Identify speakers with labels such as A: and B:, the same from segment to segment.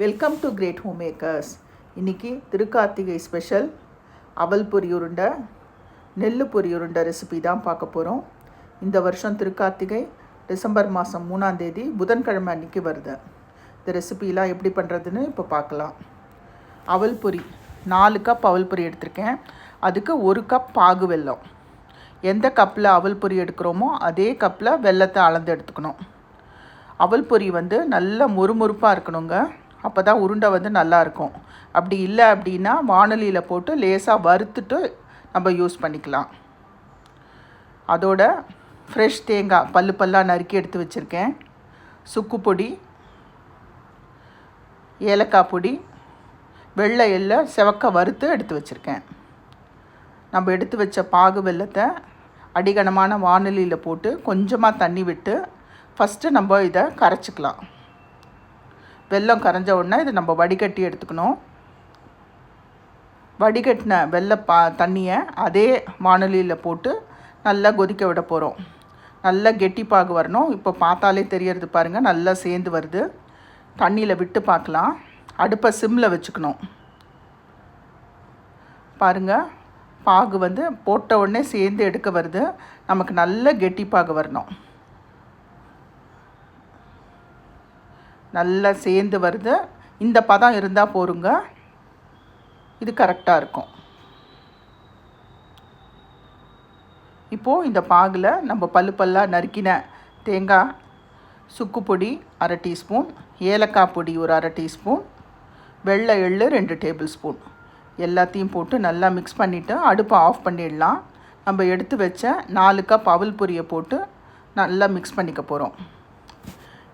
A: Welcome to great home makers இன்றைக்கி Thirukarthigai special. அவல் பொரி உருண்டை நெல் பொரி உருண்டை ரெசிபி தான் பார்க்க போகிறோம் இந்த வருஷம் திருக்கார்த்திகை டிசம்பர் மாதம் மூணாம் தேதி புதன்கிழமை அன்றைக்கி வருது. இந்த ரெசிபிலாம் எப்படி பண்ணுறதுன்னு இப்போ பார்க்கலாம். அவல் பொரி நாலு கப் அவல் பொரி எடுத்திருக்கேன். அதுக்கு ஒரு கப் பாகு வெல்லம். எந்த கப்பில் அவல் பொரி எடுக்கிறோமோ அதே கப்பில் வெல்லத்தை அளந்து எடுத்துக்கணும். அவல் பொரி வந்து நல்ல மொறுமொறுப்பாக இருக்கணுங்க. அப்போ தான் உருண்டை வந்து நல்லாயிருக்கும் அப்படி இல்லை அப்படின்னா வானொலியில் போட்டு லேசாக வறுத்துட்டு நம்ம யூஸ் பண்ணிக்கலாம். அதோட ஃப்ரெஷ் தேங்காய் பல்லு பல்லாக நறுக்கி எடுத்து வச்சுருக்கேன். சுக்கு பொடி ஏலக்காய் பொடி வெள்ளை எல்லை செவக்க வறுத்து எடுத்து வச்சுருக்கேன். நம்ம எடுத்து வச்ச பாகு வெள்ளத்தை அடிகனமான வானொலியில் போட்டு கொஞ்சமாக தண்ணி விட்டு ஃபஸ்ட்டு நம்ம இதை கரைச்சிக்கலாம். வெல்லம் கரைஞ்ச உடனே இதை நம்ம வடிகட்டி எடுத்துக்கணும். வடிகட்டின வெள்ளை பா தண்ணியை அதே வானொலியில் போட்டு நல்லா கொதிக்க விட போகிறோம் நல்லா கெட்டிப்பாகு வரணும். இப்போ பார்த்தாலே தெரியறது பாருங்கள் நல்லா சேர்ந்து வருது. தண்ணியில் விட்டு பார்க்கலாம். அடுப்பை சிம்மில் வச்சுக்கணும். பாருங்கள் பாகு வந்து போட்ட உடனே சேர்ந்து எடுக்க வருது. நமக்கு நல்ல கெட்டிப்பாகு வரணும். நல்லா சேர்ந்து வருது. இந்த பதம் இருந்தால் போருங்க. இது கரெக்டாக இருக்கும். இப்போது இந்த பாகில் நம்ம பல்லு பல்லாக நறுக்கின தேங்காய் சுக்கு பொடி அரை டீஸ்பூன் ஏலக்காய் பொடி ஒரு அரை டீஸ்பூன் வெள்ளை எள்ளு ரெண்டு டேபிள் ஸ்பூன். எல்லாத்தையும் போட்டு நல்லா மிக்ஸ் பண்ணிவிட்டு அடுப்பை ஆஃப் பண்ணிடலாம். நம்ம எடுத்து வச்ச நாலு கப் அவல் பொரியை போட்டு நல்லா மிக்ஸ் பண்ணிக்க போகிறோம்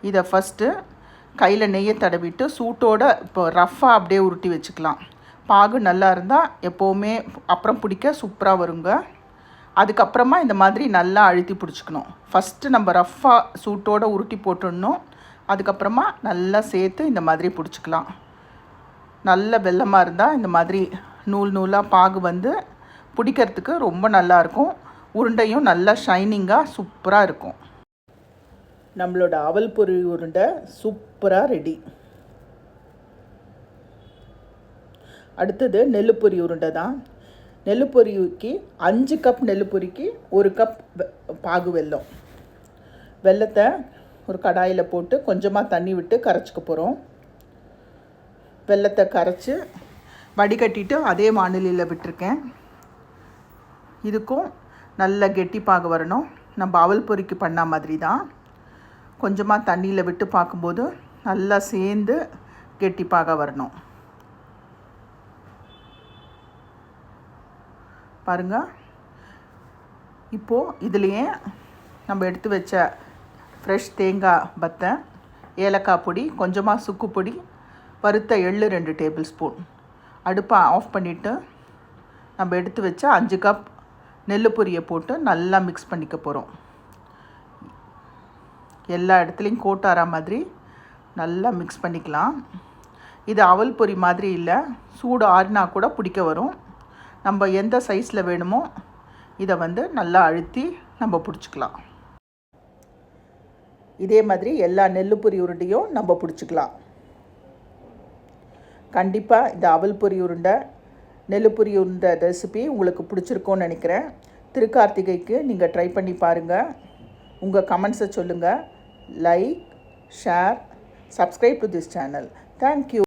A: இதை ஃபஸ்ட்டு கையில் நெய்யை தடவிட்டு சூட்டோட இப்போ ரஃப்பாக அப்படியே உருட்டி வச்சுக்கலாம். பாகு நல்லா இருந்தால் எப்போவுமே அப்புறம் பிடிக்க சூப்பராக வருங்க. அதுக்கப்புறமா இந்த மாதிரி நல்லா அழுத்தி பிடிச்சிக்கணும். ஃபஸ்ட்டு நம்ம ரஃப்பாக சூட்டோடு உருட்டி போட்டுடணும். அதுக்கப்புறமா நல்லா சேர்த்து இந்த மாதிரி பிடிச்சிக்கலாம். நல்ல வெள்ளமாக இருந்தால் இந்த மாதிரி நூல் நூலாக பாகு வந்து பிடிக்கிறதுக்கு ரொம்ப நல்லாயிருக்கும் உருண்டையும் நல்லா ஷைனிங்காக சூப்பராக இருக்கும். நம்மளோட அவல் பொரி உருண்டை சூப்பராக ரெடி அடுத்தது நெல்லுப்பொரி உருண்டை தான். நெல்லுப்பொரிக்கு அஞ்சு கப் நெல்லுப்பொரிக்கு ஒரு கப் பாகு வெல்லம். வெள்ளத்தை ஒரு கடாயில் போட்டு கொஞ்சமாக தண்ணி விட்டு கரைச்சிக்க போகிறோம் வெள்ளத்தை கரைச்சி வடிகட்டிட்டு அதே வானிலையில் விட்டுருக்கேன். இதுக்கும் நல்ல கெட்டிப்பாக வரணும். நம்ம அவல் பொறிக்கு பண்ண மாதிரி தான். கொஞ்சமாக தண்ணியில் விட்டு பார்க்கும்போது நல்லா சேர்ந்து கெட்டிப்பாக வரணும். பாருங்கள் இப்போது இதுலேயே நம்ம எடுத்து வச்ச ஃப்ரெஷ் தேங்காய் பத்தை ஏலக்காய் பொடி கொஞ்சமாக சுக்கு பொடி வறுத்த எள்ளு ரெண்டு டேபிள் ஸ்பூன் அடுப்பை ஆஃப் பண்ணிவிட்டு நம்ம எடுத்து வச்ச அஞ்சு கப் நெல் பொரியை போட்டு நல்லா மிக்ஸ் பண்ணிக்க போகிறோம் எல்லா இடத்துலையும் கோட்டாரா மாதிரி நல்லா மிக்ஸ் பண்ணிக்கலாம். இது அவல் பொரி மாதிரி இல்லை. சூடு ஆறினா கூட பிடிக்க வரும். நம்ம எந்த சைஸில் வேணுமோ இதை வந்து நல்லா அழுத்தி நம்ம பிடிச்சிக்கலாம். இதே மாதிரி எல்லா நெல் பொரி உருண்டையும் நம்ம பிடிச்சிக்கலாம். கண்டிப்பாக இந்த அவல் பொரி உருண்டை நெல் பொரி உருண்டை ரெசிபி உங்களுக்கு பிடிச்சிருக்கோன்னு நினைக்கிறேன். திருக்கார்த்திகைக்கு நீங்கள் ட்ரை பண்ணி பாருங்கள் உங்கள் கமெண்ட்ஸை சொல்லுங்கள் like, share, subscribe to this channel. Thank you.